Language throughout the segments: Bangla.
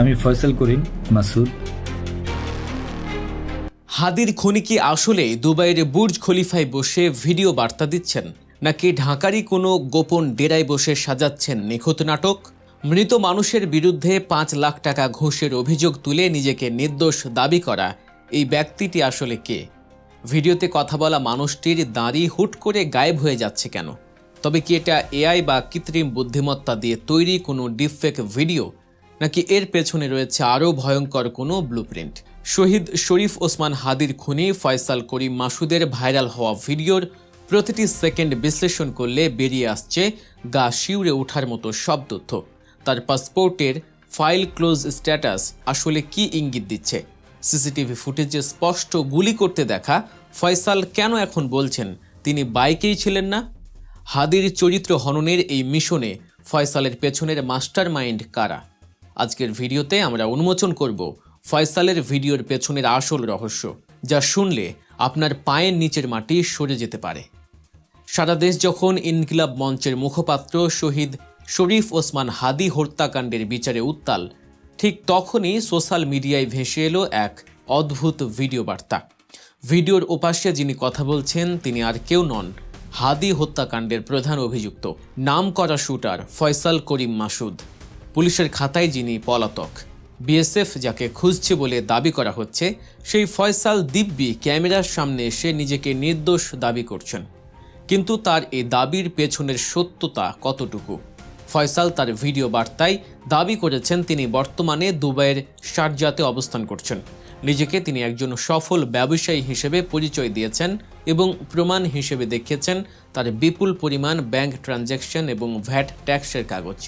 আমি ফয়সাল করিম, মাসুদ। হাদির খনি কি আসলে দুবাইয়ের বুর্জ খলিফায় বসে ভিডিও বার্তা দিচ্ছেন? নাকি ঢাকারই কোনো গোপন ডেরায় বসে সাজাচ্ছেন নিখুঁত নাটক? মৃত মানুষের বিরুদ্ধে পাঁচ লাখ টাকা ঘুষের অভিযোগ তুলে নিজেকে নির্দোষ দাবি করা, এই ব্যক্তিটি আসলে কে? ভিডিওতে কথা বলা মানুষটির দাঁড়ি হুট করে গায়েব হয়ে যাচ্ছে কেন? তবে কি এটা এআই বা কৃত্রিম বুদ্ধিমত্তা দিয়ে তৈরি কোনো ডিফেক ভিডিও? নাকি এর পেছনে রয়েছে আরও ভয়ঙ্কর কোনো ব্লুপ্রিন্ট শহীদ শরীফ ওসমান হাদির খুনি ফয়সাল করিম মাসুদের ভাইরাল হওয়া ভিডিওর প্রতিটি সেকেন্ড বিশ্লেষণ করলে বেরিয়ে আসছে গা শিউরে ওঠার মতো সব তথ্য। তার পাসপোর্টের ফাইল ক্লোজ স্ট্যাটাস আসলে কি ইঙ্গিত দিচ্ছে? সিসিটিভি ফুটেজে স্পষ্ট গুলি করতে দেখা, ফয়সাল কেন এখন বলছেন তিনি বাইকেই ছিলেন না? হাদির চরিত্র হননের এই মিশনে ফয়সালের পেছনের মাস্টার মাইন্ড কারা? আজকের ভিডিওতে আমরা উন্মোচন করব ফয়সালের ভিডিওর পেছনের আসল রহস্য, যা শুনলে আপনার পায়ের নিচের মাটি সরে যেতে পারে। সারা দেশ যখন ইনকিলাব মঞ্চের মুখপাত্র শহীদ শরীফ ওসমান হাদি হত্যাকাণ্ডের বিচারে উত্তাল, ঠিক তখনই সোশ্যাল মিডিয়ায় ভেসে এলো এক অদ্ভুত ভিডিও বার্তা। ভিডিওর ওপাশে যিনি কথা বলছেন, তিনি আর কেউ নন, হাদি হত্যাকাণ্ডের প্রধান অভিযুক্ত। নাম করা শুটার ফয়সাল করিম মাসুদ। পুলিশের খাতায় যিনি পলাতক। বিএসএফ যাকে খুঁজছে বলে দাবি করা হচ্ছে, সেই ফয়সাল দিব্যি ক্যামেরার সামনে এসে নিজেকে নির্দোষ দাবি করছেন। কিন্তু তার এই দাবির পেছনের সত্যতা কতটুকু? ফয়সাল তার ভিডিও বার্তায় দাবি করেছেন, তিনি বর্তমানে দুবাইয়ের শারজাতে অবস্থান করছেন। নিজেকে তিনি একজন সফল ব্যবসায়ী হিসেবে পরিচয় দিয়েছেন এবং প্রমাণ হিসেবে দেখিয়েছেন তার বিপুল পরিমাণ ব্যাংক ট্রানজ্যাকশন এবং ভ্যাট ট্যাক্সের কাগজ।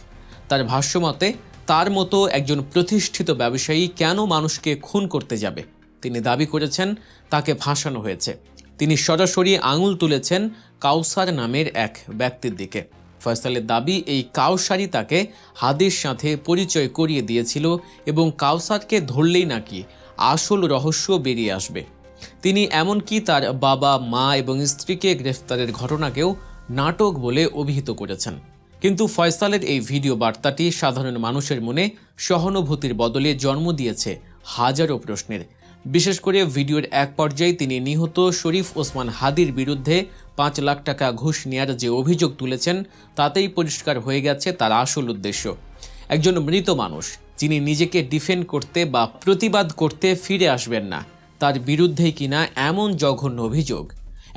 তার ভাষ্যমতে, তার মতো একজন প্রতিষ্ঠিত ব্যবসায়ী কেন মানুষকে খুন করতে যাবে? তিনি দাবি করেছেন, তাকে ফাঁসানো হয়েছে। তিনি সরাসরি আঙুল তুলেছেন কাউসার নামের এক ব্যক্তির দিকে। ফয়সালের দাবি, এই কাউসারই তাকে হাদির সাথে পরিচয় করিয়ে দিয়েছিল এবং কাউসারকে ধরলেই নাকি আসল রহস্য বেরিয়ে আসবে। তিনি এমনকি তার বাবা, মা এবং স্ত্রীকে গ্রেফতারের ঘটনাকেও নাটক বলে অভিহিত করেছেন। কিন্তু ফয়সালের এই ভিডিও বার্তাটি সাধারণ মানুষের মনে সহানুভূতির বদলে জন্ম দিয়েছে হাজারো প্রশ্নের। বিশেষ করে ভিডিওর এক পর্যায়ে তিনি নিহত শরীফ ওসমান হাদির বিরুদ্ধে পাঁচ লাখ টাকা ঘুষ নেয়ার যে অভিযোগ তুলেছেন, তাতেই পরিষ্কার হয়ে গেছে তার আসল উদ্দেশ্য। একজন মৃত মানুষ, যিনি নিজেকে ডিফেন্ড করতে বা প্রতিবাদ করতে ফিরে আসবেন না, তার বিরুদ্ধেই কিনা এমন জঘন্য অভিযোগ?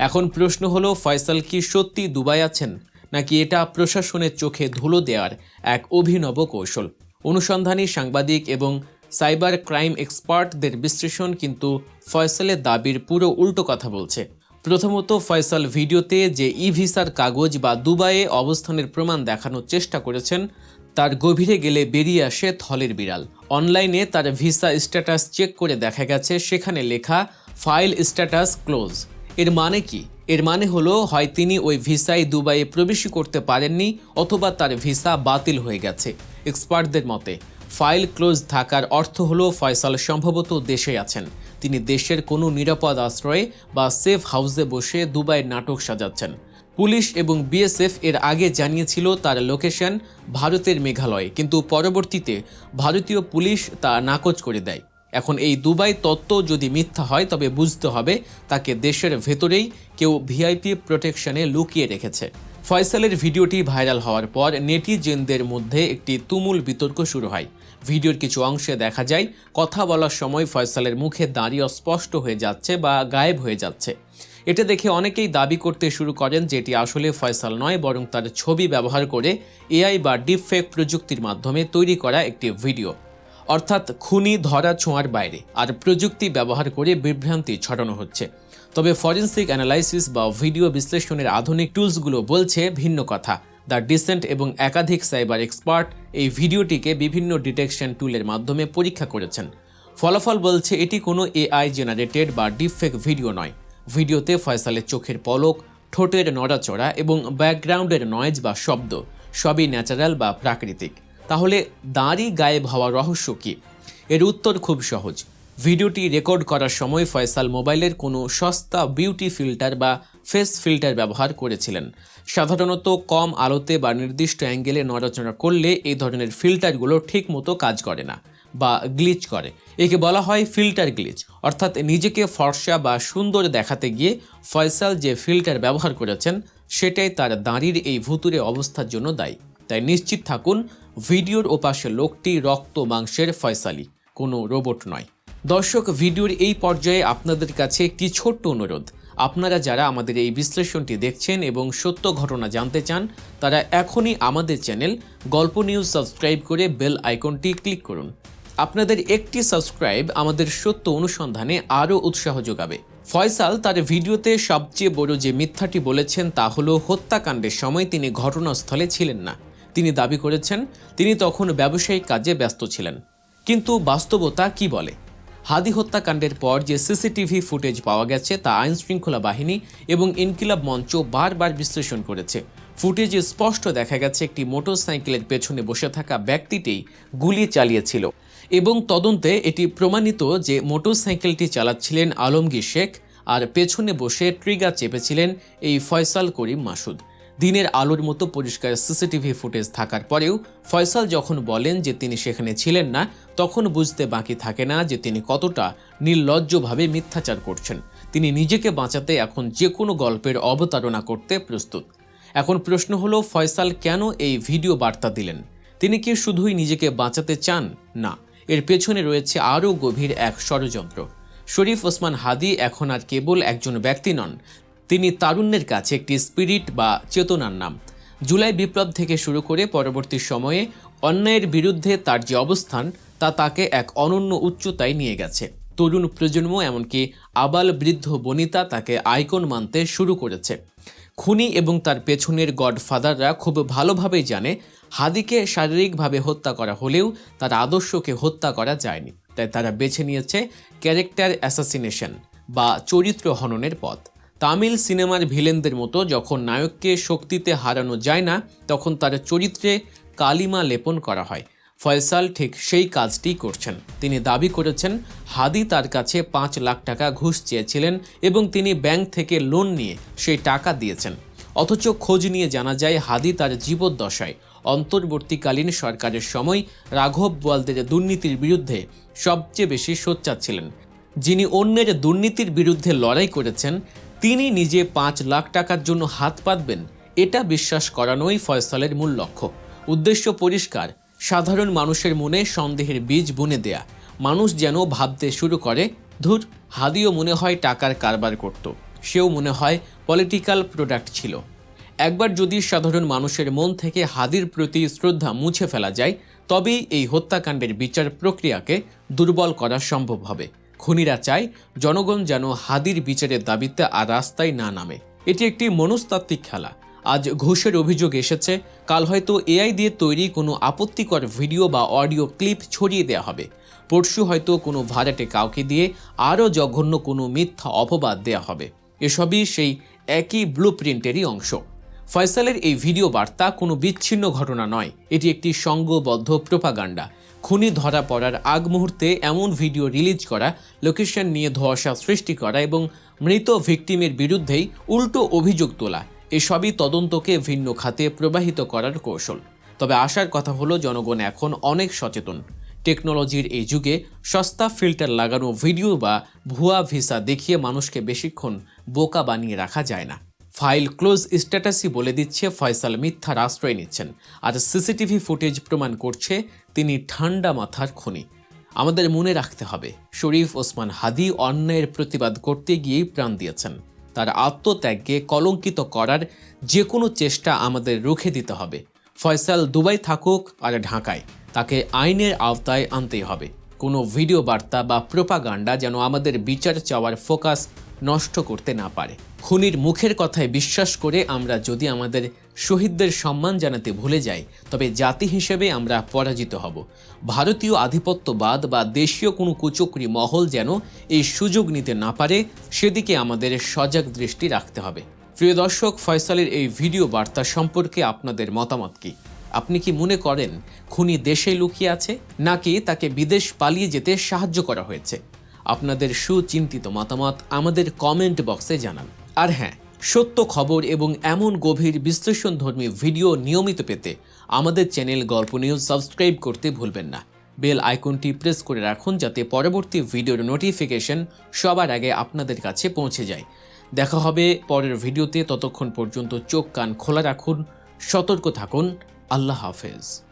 এখন প্রশ্ন হলো, ফয়সাল কি সত্যি দুবাই আছেন? নাকি এটা প্রশাসনের চোখে ধুলো দেওয়ার এক অভিনব কৌশল? অনুসন্ধানী সাংবাদিক এবং সাইবার ক্রাইম এক্সপার্টদের বিশ্লেষণ কিন্তু ফয়সালের দাবির পুরো উল্টো কথা বলছে। প্রথমত, ফয়সাল ভিডিওতে যে ই ভিসার কাগজ বা দুবাইয়ে অবস্থানের প্রমাণ দেখানোর চেষ্টা করেছেন, তার গভীরে গেলে বেরিয়ে আসে থলের বিড়াল। অনলাইনে তার ভিসা স্ট্যাটাস চেক করে দেখা গেছে, সেখানে লেখা, ফাইল স্ট্যাটাস ক্লোজ। এর মানে কি? এর মানে হলো, হয় তিনি ওই ভিসায় দুবাইয়ে প্রবেশই করতে পারেননি, অথবা তার ভিসা বাতিল হয়ে গেছে। এক্সপার্টদের মতে, ফাইল ক্লোজ থাকার অর্থ হলো, ফয়সাল সম্ভবত দেশে আছেন। তিনি দেশের কোনো নিরাপদ আশ্রয়ে বা সেফ হাউসে বসে দুবাইয়ের নাটক সাজাচ্ছেন। পুলিশ এবং বিএসএফ এর আগে জানিয়েছিল তার লোকেশন ভারতের মেঘালয়, কিন্তু পরবর্তীতে ভারতীয় পুলিশ তা নাকচ করে দেয়। এখন এই দুবাই তত্ত্ব যদি মিথ্যা হয়, তবে বুঝতে হবে তাকে দেশের ভেতরেই কেউ ভিআইপি প্রোটেকশনে লুকিয়ে রেখেছে। ফয়সালের ভিডিওটি ভাইরাল হওয়ার পর নেটিজেনদের মধ্যে একটি তুমুল বিতর্ক শুরু হয়। ভিডিওর কিছু অংশে দেখা যায়, কথা বলার সময় ফয়সালের মুখে দাঁড়িয়ে স্পষ্ট হয়ে যাচ্ছে বা গায়েব হয়ে যাচ্ছে। এটা দেখে অনেকেই দাবি করতে শুরু করেন যে এটি আসলে ফয়সাল নয়, বরং তার ছবি ব্যবহার করে এআই বা ডিপফেক প্রযুক্তির মাধ্যমে তৈরি করা একটি ভিডিও। অর্থাৎ খুনি ধরা ছোঁয়ার বাইরে আর প্রযুক্তি ব্যবহার করে বিভ্রান্তি ছড়ানো হচ্ছে। তবে ফরেন্সিক অ্যানালাইসিস বা ভিডিও বিশ্লেষণের আধুনিক টুলসগুলো বলছে ভিন্ন কথা। দ্য ডিসেন্ট এবং একাধিক সাইবার এক্সপার্ট এই ভিডিওটিকে বিভিন্ন ডিটেকশন টুলের মাধ্যমে পরীক্ষা করেছেন। ফলাফল বলছে এটি কোনো এআই জেনারেটেড বা ডিফেক ভিডিও নয়। ভিডিওতে ফয়সালের চোখের পলক, ঠোঁটের নড়াচড়া এবং ব্যাকগ্রাউন্ডের নয়েজ বা শব্দ, সবই ন্যাচারাল বা প্রাকৃতিক। তাহলে দাঁড়ি গায়েব হওয়ার রহস্য কী? এর উত্তর খুব সহজ। ভিডিওটি রেকর্ড করার সময় ফয়সাল মোবাইলের কোনো সস্তা বিউটি ফিল্টার বা ফেস ফিল্টার ব্যবহার করেছিলেন। সাধারণত কম আলোতে বা নির্দিষ্ট অ্যাঙ্গেলে নড়াচড়া করলে এই ধরনের ফিল্টারগুলো ঠিকমতো কাজ করে না বা গ্লিচ করে। একে বলা হয় ফিল্টার গ্লিচ। অর্থাৎ নিজেকে ফর্সা বা সুন্দর দেখাতে গিয়ে ফয়সাল যে ফিল্টার ব্যবহার করেছেন, সেটাই তার দাঁড়ির এই ভুতুরে অবস্থার জন্য দায়ী। তাই নিশ্চিত থাকুন, ভিডিওর ওপাশে লোকটি রক্ত মাংসের ফয়সালি। কোনো রোবট নয়। দর্শক, ভিডিওর এই পর্যায়ে আপনাদের কাছে একটি ছোট্ট অনুরোধ। আপনারা যারা আমাদের এই বিশ্লেষণটি দেখছেন এবং সত্য ঘটনা জানতে চান, তারা এখনই আমাদের চ্যানেল গল্প নিউজ সাবস্ক্রাইব করে বেল আইকনটি ক্লিক করুন। আপনাদের একটি সাবস্ক্রাইব আমাদের সত্য অনুসন্ধানে আরও উৎসাহ যোগাবে। ফয়সাল তার ভিডিওতে সবচেয়ে বড় যে মিথ্যাটি বলেছেন তা হলো হত্যাকাণ্ডের সময় তিনি ঘটনাস্থলে ছিলেন না। তিনি দাবি করেছেন, তিনি তখন ব্যবসায়িক কাজে ব্যস্ত ছিলেন। কিন্তু বাস্তবতা কি বলে? হাদি হত্যাকাণ্ডের পর যে সিসিটিভি ফুটেজ পাওয়া গেছে তা আইন শৃঙ্খলা বাহিনী এবং ইনকিলাব মঞ্চ বারবার বিশ্লেষণ করেছে। ফুটেজে স্পষ্ট দেখা গেছে একটি মোটরসাইকেলের পেছনে বসে থাকা ব্যক্তিটি গুলি চালিয়েছিল এবং তদন্তে এটি প্রমাণিত যে মোটরসাইকেলটি চালাচ্ছিলেন আলমগীর শেখ আর পেছনে বসে ট্রিগার চেপেছিলেন এই ফয়সাল করিম মাসুদ। দিনের আলোর মতো পরিষ্কার সিসিটিভি ফুটেজ থাকার পরেও ফয়সাল যখন বলেন যে তিনি সেখানে ছিলেন না, তখন বুঝতে বাকি থাকে না যে তিনি কতটা নির্লজ্জভাবে মিথ্যাচার করছেন। তিনি নিজেকে বাঁচাতে এখন যে কোনো গল্পের অবতারণা করতে প্রস্তুত। এখন প্রশ্ন হলো, ফয়সাল কেন এই ভিডিও বার্তা দিলেন? তিনি কি শুধুই নিজেকে বাঁচাতে চান? না। এর পেছনে রয়েছে আরও গভীর এক ষড়যন্ত্র। শরীফ ওসমান হাদি এখন আর কেবল একজন ব্যক্তি নন তিনি তারুণ্যের কাছে একটি স্পিরিট বা চেতনার নাম। জুলাই বিপ্লব থেকে শুরু করে পরবর্তী সময়ে অন্যায়ের বিরুদ্ধে তার যে অবস্থান, তা তাকে এক অনন্য উচ্চতায় নিয়ে গেছে। তরুণ প্রজন্ম, এমনকি আবাল বৃদ্ধ বনিতা তাকে আইকন মানতে শুরু করেছে। খুনি এবং তার পেছনের গডফাদাররা খুব ভালোভাবেই জানে, হাদিকে শারীরিকভাবে হত্যা করা হলেও তার আদর্শকে হত্যা করা যায়নি। তাই তারা বেছে নিয়েছে ক্যারেক্টার অ্যাসাসিনেশন বা চরিত্র হননের পথ। তামিল সিনেমার ভিলেনদের মতো যখন নায়ককে শক্তিতে হারানো যায় না, তখন তার চরিত্রে কালিমা লেপন করা হয়। ফয়সাল ঠিক সেই কাজটি করছেন। তিনি দাবি করেছেন, হাদি তার কাছে পাঁচ লাখ টাকা ঘুষ চেয়েছিলেন এবং তিনি ব্যাংক থেকে লোন নিয়ে সেই টাকা দিয়েছেন। অথচ খোঁজ নিয়ে জানা যায়, হাদি তার জীবদ্দশায়। অন্তর্বর্তীকালীন সরকারের সময় রাঘব বোয়ালদের দুর্নীতির বিরুদ্ধে সবচেয়ে বেশি সোচ্চার ছিলেন। যিনি অন্যের দুর্নীতির বিরুদ্ধে লড়াই করেছেন তিনি নিজে পাঁচ লাখ টাকার জন্য হাত পাতবেন, এটা বিশ্বাস করানোই ফয়সালের মূল লক্ষ্য। উদ্দেশ্য পরিষ্কার, সাধারণ মানুষের মনে সন্দেহের বীজ বুনে দেয়া। মানুষ যেন ভাবতে শুরু করে, ধুর, হাদিও মনে হয় টাকার কারবার করত। সেও মনে হয় পলিটিক্যাল প্রোডাক্ট ছিল। একবার যদি সাধারণ মানুষের মন থেকে হাদির প্রতি শ্রদ্ধা মুছে ফেলা যায়, তবেই এই হত্যাকাণ্ডের বিচার প্রক্রিয়াকে দুর্বল করা সম্ভব হবে। খুনিরা চায় জনগণ যেন হাদির বিচারের দাবিতে আর রাস্তায় না নামে। এটি একটি মনস্তাত্ত্বিক খেলা। আজ ঘুষের অভিযোগ এসেছে, কাল হয়তো এআই দিয়ে তৈরি কোনো আপত্তিকর ভিডিও বা অডিও ক্লিপ ছড়িয়ে দেওয়া হবে। পরশু হয়তো কোনো ভাড়াটে কাউকে দিয়ে আরও জঘন্য কোনো মিথ্যা অপবাদ দেওয়া হবে। এসবই সেই একই ব্লু প্রিন্টেরই অংশ। ফয়সালের এই ভিডিও বার্তা কোনো বিচ্ছিন্ন ঘটনা নয়। এটি একটি সংঘবদ্ধ প্রোপাগান্ডা খুনি ধরা পড়ার আগ মুহূর্তে এমন ভিডিও রিলিজ করা, লোকেশন নিয়ে ধোঁয়াশা সৃষ্টি করা এবং মৃত ভিকটিমের বিরুদ্ধেই উল্টো অভিযোগ তোলা, এসবই তদন্তকে ভিন্ন খাতে প্রবাহিত করার কৌশল। তবে আসার কথা হলো, জনগণ এখন অনেক সচেতন। টেকনোলজির এই যুগে সস্তা ফিল্টার লাগানো ভিডিও বা ভুয়া ভিসা দেখিয়ে মানুষকে বেশিক্ষণ বোকা বানিয়ে রাখা যায় না। ফাইল ক্লোজ স্ট্যাটাসই বলে দিচ্ছে ফয়সাল মিথ্যার আশ্রয় নিচ্ছেন। আর সিসিটিভি ফুটেজ প্রমাণ করছে তিনি ঠান্ডা মাথার খুনি। আমাদের মনে রাখতে হবে, শরীফ ওসমান হাদি অন্যায়ের প্রতিবাদ করতে গিয়েই প্রাণ দিয়েছেন। তার আত্মত্যাগকে কলঙ্কিত করার যে কোনো চেষ্টা আমাদের রুখে দিতে হবে। ফয়সাল দুবাই থাকুক আর ঢাকায়, তাকে আইনের আওতায় আনতেই হবে। কোনো ভিডিও বার্তা বা প্রোপাগান্ডা যেন আমাদের বিচার চাওয়ার ফোকাস নষ্ট করতে না পারে। খুনির মুখের কথায় বিশ্বাস করে আমরা যদি আমাদের শহীদদের সম্মান জানাতে ভুলে যাই, তবে জাতি হিসেবে আমরা পরাজিত হব। ভারতীয় আধিপত্যবাদ বা দেশীয় কোনো কুচকরি মহল যেন এই সুযোগ নিতে না পারে, সেদিকে আমাদের সজাগ দৃষ্টি রাখতে হবে। প্রিয় দর্শক, ফয়সালের এই ভিডিও বার্তা সম্পর্কে আপনাদের মতামত কি? আপনি কি মনে করেন খুনি দেশে লুকিয়ে আছে, নাকি তাকে বিদেশ পালিয়ে যেতে সাহায্য করা হয়েছে? আপনাদের সুচিন্তিত মতামত আমাদের কমেন্ট বক্সে জানান। আর হ্যাঁ সত্য খবর এবং এমন গভীর বিশ্লেষণধর্মী ভিডিও নিয়মিত পেতে আমাদের চ্যানেল গল্প নিউজ সাবস্ক্রাইব করতে ভুলবেন না। বেল আইকনটি প্রেস করে রাখুন যাতে পরবর্তী ভিডিওর নোটিফিকেশন সবার আগে আপনাদের কাছে পৌঁছে যায়। দেখা হবে পরের ভিডিওতে, ততক্ষণ পর্যন্ত চোখ কান খোলা রাখুন, সতর্ক থাকুন। আল্লাহ হাফেজ।